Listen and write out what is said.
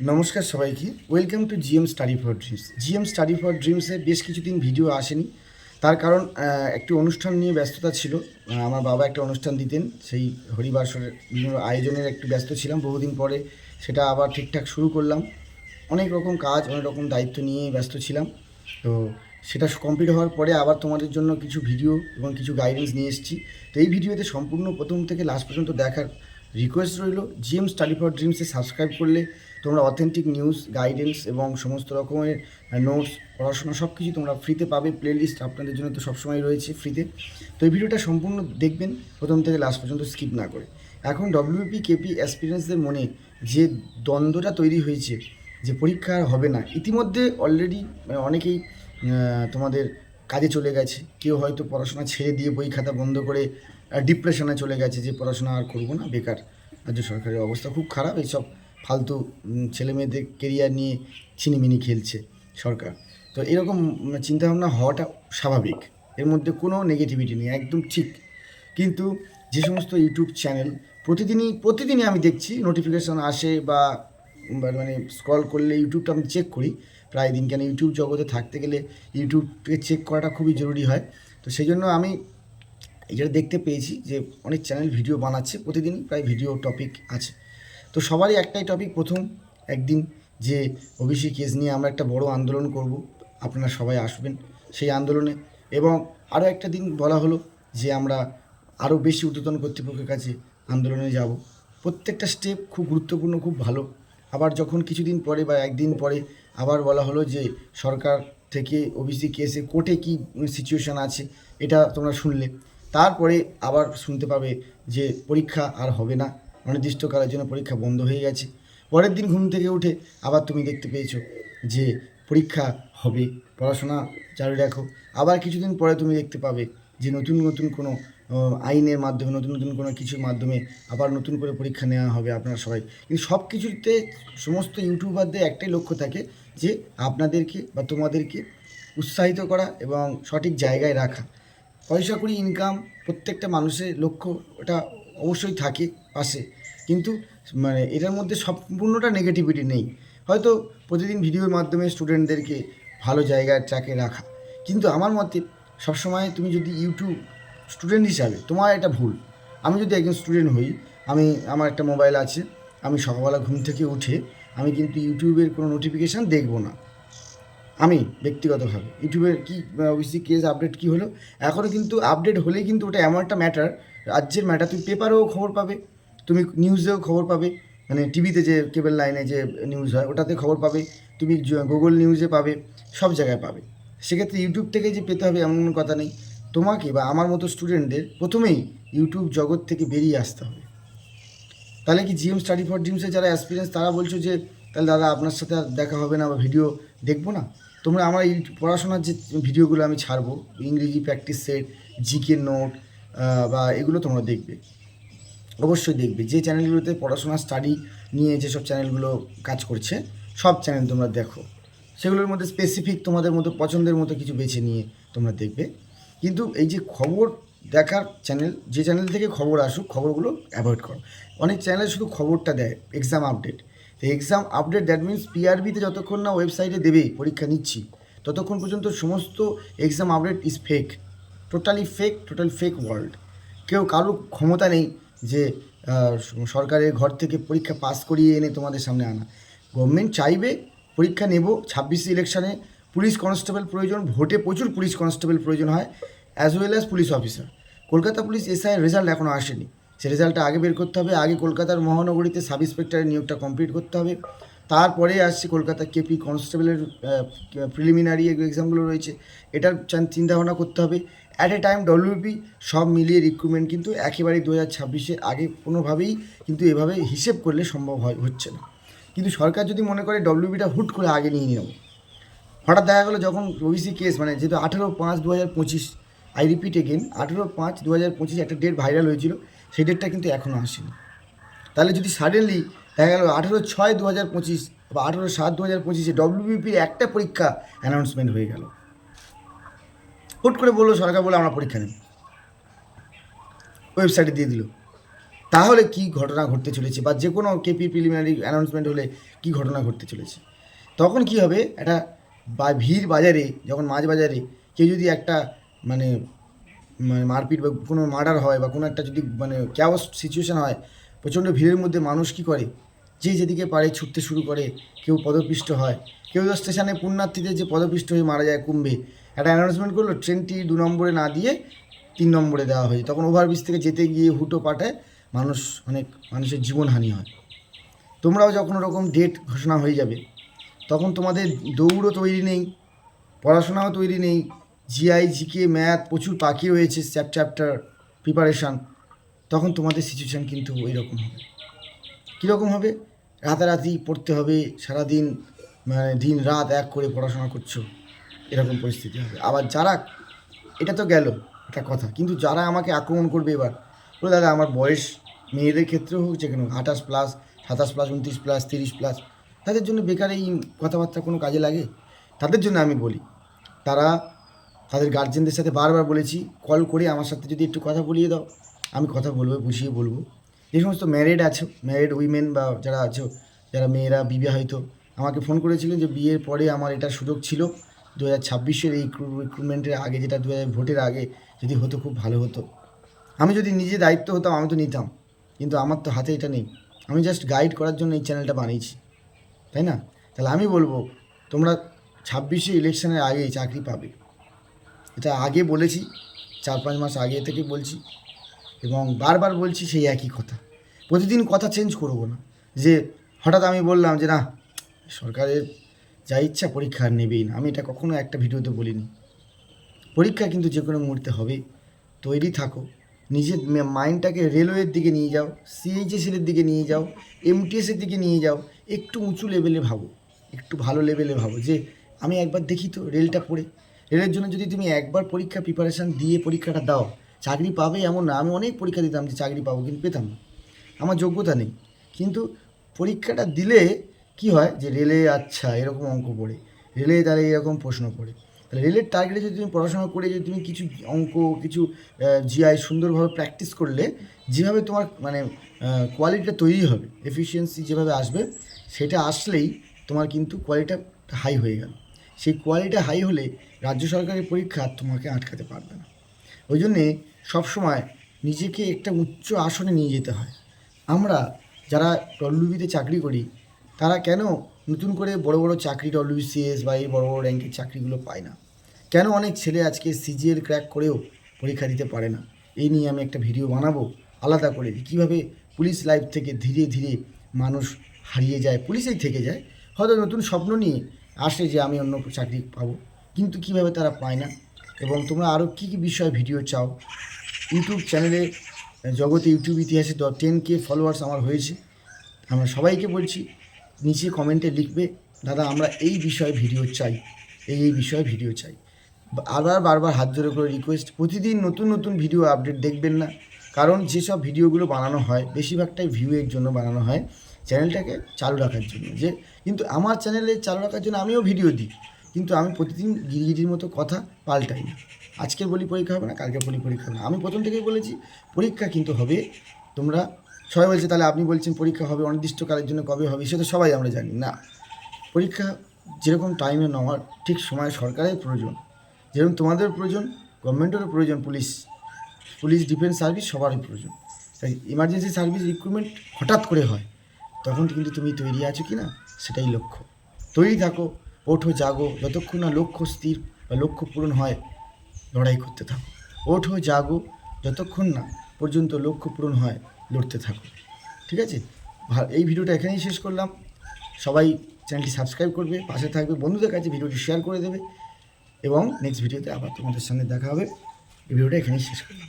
নমস্কার সবাইকে। Welcome to GM study for dreams GM study for ড্রিমসে বেশ কিছুদিন ভিডিও আসেনি। তার কারণ একটি অনুষ্ঠান নিয়ে ব্যস্ততা ছিল। আমার বাবা একটা অনুষ্ঠান দিতেন। সেই হরিবাসরের বিভিন্ন আয়োজনের একটু ব্যস্ত ছিলাম। বহুদিন পরে সেটা আবার ঠিকঠাক শুরু করলাম। অনেক রকম কাজ, অনেক রকম দায়িত্ব নিয়ে ব্যস্ত ছিলাম। তো সেটা কমপ্লিট হওয়ার পরে আবার তোমাদের জন্য কিছু ভিডিও এবং কিছু গাইডেন্স নিয়ে এসেছি। তো এই ভিডিওতে সম্পূর্ণ প্রথম থেকে লাস্ট পর্যন্ত দেখার রিকোয়েস্ট রইল। জিএম স্টাডি ফর ড্রিমসে সাবস্ক্রাইব করলে তোমরা অথেন্টিক নিউজ গাইডেন্স এবং সমস্ত রকমের নোটস পড়াশোনা সব কিছু তোমরা ফ্রিতে পাবে প্লেলিস্ট আপনাদের জন্য তো সবসময় রয়েছে ফ্রিতে তো এই ভিডিওটা সম্পূর্ণ দেখবেন, প্রথম থেকে লাস্ট পর্যন্ত স্কিপ না করে। এখন ডব্লিউপি কেপি অ্যাসপিরেন্সদের মনে যে দ্বন্দ্বটা তৈরি হয়েছে, যে পরীক্ষা আর হবে না, ইতিমধ্যে অলরেডি অনেকেই তোমাদের কাজে চলে গেছে। কেউ হয়তো পড়াশোনা ছেড়ে দিয়ে বই খাতা বন্ধ করে ডিপ্রেশনে চলে গেছে যে পড়াশোনা আর করব না, বেকার। রাজ্য সরকারের অবস্থা খুব খারাপ এইসব ফালতু উম, ছেলে মেয়েদের কেরিয়ার নিয়ে ছিনিমিনি খেলছে সরকার। তো এরকম চিন্তাভাবনা হওয়াটা স্বাভাবিক। এর মধ্যে কোনো নেগেটিভিটি নেই একদম ঠিক। কিন্তু যে সমস্ত ইউটিউব চ্যানেল প্রতিদিনই প্রতিদিনই আমি দেখছি নোটিফিকেশন আসে বা মানে স্ক্রল করলে ইউটিউবটা আমি চেক করি। প্রায় দিন কেন ইউটিউব জগতে থাকতে গেলে ইউটিউবকে চেক করাটা খুবই জরুরি হয়। তো সেই জন্য আমি এটা দেখতে পেয়েছি যে অনেক চ্যানেল ভিডিও বানাচ্ছে প্রতিদিনই প্রায় ভিডিও টপিক আছে। তো সবারই একটাই টপিক প্রথম একদিন যে ওবিসি কেস নিয়ে আমরা একটা বড় আন্দোলন করব। আপনারা সবাই আসবেন সেই আন্দোলনে। এবং আরও একটা দিন বলা হলো যে আমরা আরও বেশি ঊর্ধ্বতন কর্তৃপক্ষের কাছে আন্দোলনে যাব। প্রত্যেকটা স্টেপ খুব গুরুত্বপূর্ণ, খুব ভালো। আবার যখন কিছুদিন পরে বা একদিন পরে আবার বলা হলো যে সরকার থেকে ওবিসি কেসে কোর্টে কী সিচুয়েশান আছে, এটা তোমরা শুনলে। তারপরে আবার শুনতে পাবে যে পরীক্ষা আর হবে না। অনির্দিষ্টকালের জন্য পরীক্ষা বন্ধ হয়ে গেছে। পরের দিন ঘুম থেকে উঠে আবার তুমি দেখতে পেয়েছ যে পরীক্ষা হবে। পড়াশোনা চালু রাখো। আবার কিছুদিন পরে তুমি দেখতে পাবে যে নতুন নতুন কোনো আইনের মাধ্যমে, নতুন নতুন কোনো কিছুর মাধ্যমে আবার নতুন করে পরীক্ষা নেওয়া হবে আপনারা সবাই। কিন্তু সব কিছুতে সমস্ত ইউটিউবারদের একটাই লক্ষ্য থাকে যে আপনাদেরকে বা তোমাদেরকে উৎসাহিত করা এবং সঠিক জায়গায় রাখা। পয়সা করি ইনকাম প্রত্যেকটা মানুষের লক্ষ্য ওটা অবশ্যই থাকে। পাশে কিন্তু মানে এটার মধ্যে সম্পূর্ণটা নেগেটিভিটি নেই। হয়তো প্রতিদিন ভিডিওর মাধ্যমে স্টুডেন্টদেরকে ভালো জায়গায় ট্র্যাকে রাখা। কিন্তু আমার মতে, সবসময় তুমি যদি ইউটিউব স্টুডেন্ট হিসাবে, তোমার এটা ভুল। আমি যদি একজন স্টুডেন্ট হই, আমি, আমার একটা মোবাইল আছে, আমি সকালবেলা ঘুম থেকে উঠে, আমি কিন্তু ইউটিউবের কোনো নোটিফিকেশান দেখব না। আমি ব্যক্তিগতভাবে ইউটিউবের কি ওবিসি কেস আপডেট কী হলো? এখনও কিন্তু আপডেট হলেই কিন্তু ওটা এমন একটা ম্যাটার রাজ্যের ম্যাটার তুমি পেপারেও খবর পাবে। তুমি নিউজেও খবর পাবে মানে টিভিতে যে কেবল লাইনে যে নিউজ হয়, ওটাতে খবর পাবে, তুমি গুগল নিউজে পাবে, সব জায়গায় পাবে। সেক্ষেত্রে ইউটিউব থেকে যে পেতে হবে এমন কোনো কথা নেই। তোমাকে বা আমার মতো স্টুডেন্টদের প্রথমেই ইউটিউব জগৎ থেকে বেরিয়ে আসতে হবে। তাহলে কি জিএম স্টাডি ফর ড্রিমসে যারা এক্সপিরিয়েন্স তারা বলছো যে, তাহলে দাদা, আপনার সাথে আর দেখা হবে না বা ভিডিও দেখব না? তোমরা আমার এই পড়াশোনার যে ভিডিওগুলো আমি ছাড়বো, ইংরেজি প্র্যাকটিস সেট জিকে নোট বা এগুলো তোমরা দেখবে। অবশ্যই দেখবে। যে চ্যানেলগুলোতে পড়াশোনা স্টাডি নিয়ে যেসব চ্যানেলগুলো কাজ করছে, সব চ্যানেল তোমরা দেখো। সেগুলোর মধ্যে স্পেসিফিক তোমাদের মতো পছন্দের মতো কিছু বেছে নিয়ে তোমরা দেখবে। কিন্তু এই যে খবর দেখার চ্যানেল যে চ্যানেল থেকে খবর আসুক, খবরগুলো অ্যাভয়েড করো। অনেক চ্যানেল শুধু খবরটা দেয় এক্সাম আপডেট তো এক্সাম আপডেট দ্যাট মিনস পিআরবিতে যতক্ষণ না ওয়েবসাইটে দেবে, পরীক্ষা নিচ্ছি, ততক্ষণ পর্যন্ত সমস্ত exam update is fake totally fake total fake world কেউ কারোর ক্ষমতা নেই যে সরকারের ঘর থেকে পরীক্ষা পাস করিয়ে এনে তোমাদের সামনে আনা। গভর্নমেন্ট চাইবে পরীক্ষা নেব, ছাব্বিশে ইলেকশানে পুলিশ কনস্টেবল প্রয়োজন, ভোটে প্রচুর পুলিশ কনস্টেবল প্রয়োজন হয় as well as police officer Kolkata police SI result এখনও আসেনি। সে রেজাল্টটা আগে বের করতে হবে, আগে কলকাতার মহানগরীতে সাব ইন্সপেক্টরের নিয়োগটা কমপ্লিট করতে হবে। তারপরে আসছে কলকাতা কেপি কনস্টেবলের প্রিলিমিনারি এক্সামগুলো রয়েছে। এটার চান- চিন্তাভাবনা করতে হবে। অ্যাট এ টাইম ডব্লিউপি সব মিলিয়ে রিক্রুটমেন্ট কিন্তু একেবারেই দু হাজার ছাব্বিশের আগে কোনোভাবেই কিন্তু এভাবে হিসেব করলে সম্ভব হয়, হচ্ছে না। কিন্তু সরকার যদি মনে করে ডব্লিউবিটা হুট করে আগে নিয়ে নেব। হঠাৎ দেখা গেলো যখন ওবিসি কেস মানে যেহেতু আঠেরো পাঁচ দু হাজার পঁচিশ আই রিপিট এগেন আঠেরো পাঁচ দু হাজার পঁচিশ একটা ডেট ভাইরাল হয়েছিল, সেই ডেটটা কিন্তু এখনও আসেনি। তাহলে যদি সাডেনলি দেখা গেল আঠেরো ছয় দু হাজার পঁচিশ বা আঠেরো সাত দু হাজার পঁচিশে ডব্লিউবিপির একটা পরীক্ষা অ্যানাউন্সমেন্ট হয়ে গেল। হুট করে বলল, সরকার বলে আমরা পরীক্ষা নেব। ওয়েবসাইটে দিয়ে দিল। তাহলে কি ঘটনা ঘটতে চলেছে বা যে কোনো কেপি প্রিলিমিনারি অ্যানাউন্সমেন্ট হলে কি ঘটনা ঘটতে চলেছে? তখন কি হবে? একটা বা ভিড় বাজারে, যখন মাছ বাজারে কেউ যদি একটা মানে মানে মারপিট বা কোনো মার্ডার হয় বা কোনো একটা যদি মানে ক্যাওস সিচুয়েশান হয়, প্রচণ্ড ভিড়ের মধ্যে মানুষ কী করে? যে যেদিকে পারে ছুটতে শুরু করে, কেউ পদপিষ্ট হয়, কেউ স্টেশনে পুণ্যার্থীদের যে পদপিষ্ট হয়ে মারা যায়, কুম্ভে একটা অ্যানাউন্সমেন্ট করল ট্রেনটি দু নম্বরে না দিয়ে তিন নম্বরে দেওয়া হয় তখন ওভারব্রিজ থেকে যেতে গিয়ে হুটো পাঠায়, মানুষ অনেক, মানুষের জীবনহানি হয়। তোমরাও যখন ওরকম ডেট ঘোষণা হয়ে যাবে, তখন তোমাদের দৌড়ও তৈরি নেই, পড়াশোনাও তৈরি নেই। জিআই জিকে ম্যাথ প্রচুর পাখি রয়েছে চ্যাপ চ্যাপ্টার প্রিপারেশান তখন তোমাদের সিচুয়েশান কিন্তু ওই রকম হবে। কীরকম হবে? রাতারাতি পড়তে হবে, সারাদিন মানে দিন রাত এক করে পড়াশোনা করছ। এরকম পরিস্থিতি হবে। আবার যারা, এটা তো গেল একটা কথা, কিন্তু যারা আমাকে আক্রমণ করবে এবার, বলে, দাদা, আমার বয়স মেয়েদের ক্ষেত্রেও হোক যে কোনো আঠাশ প্লাস সাতাশ প্লাস উনত্রিশ প্লাস তিরিশ প্লাস তাদের জন্য বেকার এই কথাবার্তা কোনো কাজে লাগে? তাদের জন্য আমি বলি, তারা, তাদের গার্জেনদের সাথে বারবার বলেছি কল করে আমার সাথে যদি একটু কথা বলিয়ে দাও, আমি কথা বলব, বুঝিয়ে বলব। যে সমস্ত ম্যারিড আছো ম্যারিড উইমেন বা যারা আছো, যারা মেয়েরা বিবাহিত, আমাকে ফোন করেছিলেন যে বিয়ের পরে আমার এটা সুযোগ ছিল দু হাজার ছাব্বিশের এই রিক্রুটমেন্টের আগে যেটা দু হাজার ভোটের আগে যদি হতো খুব ভালো হতো। আমি যদি নিজে দায়িত্ব হতাম, আমি তো নিতাম। কিন্তু আমার তো হাতে এটা নেই। আমি জাস্ট গাইড করার জন্য এই চ্যানেলটা বানিয়েছি। তাই না? তাহলে আমি বলব, তোমরা ছাব্বিশে ইলেকশনের আগেই চাকরি পাবে। এটা আগে বলেছি চার পাঁচ মাস আগে থেকে বলছি। এবং বারবার বলছি সেই একই কথা। প্রতিদিন কথা চেঞ্জ করব না। যে হঠাৎ আমি বললাম যে, না, সরকারের যা ইচ্ছা পরীক্ষা আর নেবেই না। আমি এটা কখনো একটা ভিডিওতে বলিনি। পরীক্ষা কিন্তু যে কোনো মুহূর্তে হবে। তৈরি থাকো। নিজের মাইন্ডটাকে রেলওয়ের দিকে নিয়ে যাও সিএইচএসএলের দিকে নিয়ে যাও, এমটিএসের দিকে নিয়ে যাও, একটু উঁচু লেভেলে ভাবো, একটু ভালো লেভেলে ভাবো। যে আমি একবার দেখি তো রেলটা পড়ে। রেলের জন্য যদি তুমি একবার পরীক্ষা প্রিপারেশান দিয়ে পরীক্ষাটা দাও, চাকরি পাবে এমন না। আমি অনেক পরীক্ষা দিতাম যে চাকরি পাবো, কিন্তু পেতাম না। আমার যোগ্যতা নেই। কিন্তু পরীক্ষাটা দিলে কি হয় যে রেলে আচ্ছা এরকম অঙ্ক পড়ে। রেলে তাহলে এরকম প্রশ্ন পড়ে। তাহলে রেলের টার্গেটে যদি তুমি পড়াশোনা করে যদি তুমি কিছু অঙ্ক, কিছু জিআই সুন্দরভাবে প্র্যাকটিস করলে, যেভাবে তোমার মানে কোয়ালিটিটা তৈরি হবে এফিসিয়েন্সি যেভাবে আসবে, সেটা আসলেই তোমার কিন্তু কোয়ালিটিটা হাই হয়ে গেল। সেই কোয়ালিটি হাই হলে রাজ্য সরকারের পরীক্ষা তোমাকে আটকাতে পারবে না। ওই জন্যে সবসময় নিজেকে একটা উচ্চ আসনে নিয়ে যেতে হয়। আমরা যারা ডব্লিউবিতে চাকরি করি তারা কেন নতুন করে বড় বড় চাকরি ডব্লিউবিসিএস বা এই বড় বড় র্যাঙ্কের চাকরিগুলো পায় না? কেন অনেক ছেলে আজকে সিজিএল ক্র্যাক করেও পরীক্ষা দিতে পারে না? এই নিয়ে আমি একটা ভিডিও বানাবো, আলাদা করে কীভাবে পুলিশ লাইফ থেকে ধীরে ধীরে মানুষ হারিয়ে যায়, পুলিশেই থেকে যায়। হয়তো নতুন স্বপ্ন নিয়ে আসে যে আমি অন্য চাকরি পাবো, কিন্তু কীভাবে তারা পায় না? এবং তোমরা আরও কী কী বিষয়ে ভিডিও চাও? ইউটিউব চ্যানেলে জগতে ইউটিউব ইতিহাসে টেন কে ফলোয়ার্স আমার হয়েছে। আমরা সবাইকে বলছি নিচে কমেন্টে লিখবে, দাদা, আমরা এই বিষয়ে ভিডিও চাই, এই এই বিষয়ে ভিডিও চাই। আবার বারবার হাত জোরে করে রিকোয়েস্ট প্রতিদিন নতুন নতুন ভিডিও আপডেট দেখবেন না। কারণ যেসব ভিডিওগুলো বানানো হয়, বেশিরভাগটাই ভিউয়ের জন্য বানানো হয় চ্যানেলটাকে চালু রাখার জন্য। যে, কিন্তু আমার চ্যানেলে চালু রাখার জন্য আমিও ভিডিও দিই, কিন্তু আমি প্রতিদিন গিরিগিরির মতো কথা পাল্টাই না। আজকের বলি পরীক্ষা হবে না কালকে বলি পরীক্ষা হবে না। আমি প্রথম থেকেই বলেছি, পরীক্ষা কিন্তু হবে, তোমরা সবাই বলছে, তাহলে আপনি বলছেন পরীক্ষা হবে, অনির্দিষ্টকালের জন্য কবে হবে? সেটা সবাই আমরা জানি। না। পরীক্ষা যেরকম টাইমে নেওয়ার ঠিক সময় সরকারের প্রয়োজন। যেরকম তোমাদের প্রয়োজন গভর্নমেন্টেরও প্রয়োজন, পুলিশ পুলিশ ডিফেন্স সার্ভিস সবারই প্রয়োজন। তাই ইমার্জেন্সি সার্ভিস রিক্রুটমেন্ট হঠাৎ করে হয়, তখন কিন্তু তুমি তৈরি আছো কি না সেটাই লক্ষ্য। তৈরি থাকো, ওঠো, জাগো, যতক্ষণ না লক্ষ্য স্থির বা লক্ষ্য পূরণ হয়, লড়াই করতে থাকো। ওঠো, জাগো, যতক্ষণ না পর্যন্ত লক্ষ্য পূরণ হয় লড়তে থাকো ঠিক আছে? এই ভিডিওটা এখানেই শেষ করলাম। সবাই চ্যানেলটি সাবস্ক্রাইব করবে, পাশে থাকবে বন্ধুদের কাছে ভিডিওটি শেয়ার করে দেবে। এবং নেক্সট ভিডিওতে আবার তোমাদের সঙ্গে দেখা হবে। এই ভিডিওটা এখানেই শেষ করলাম।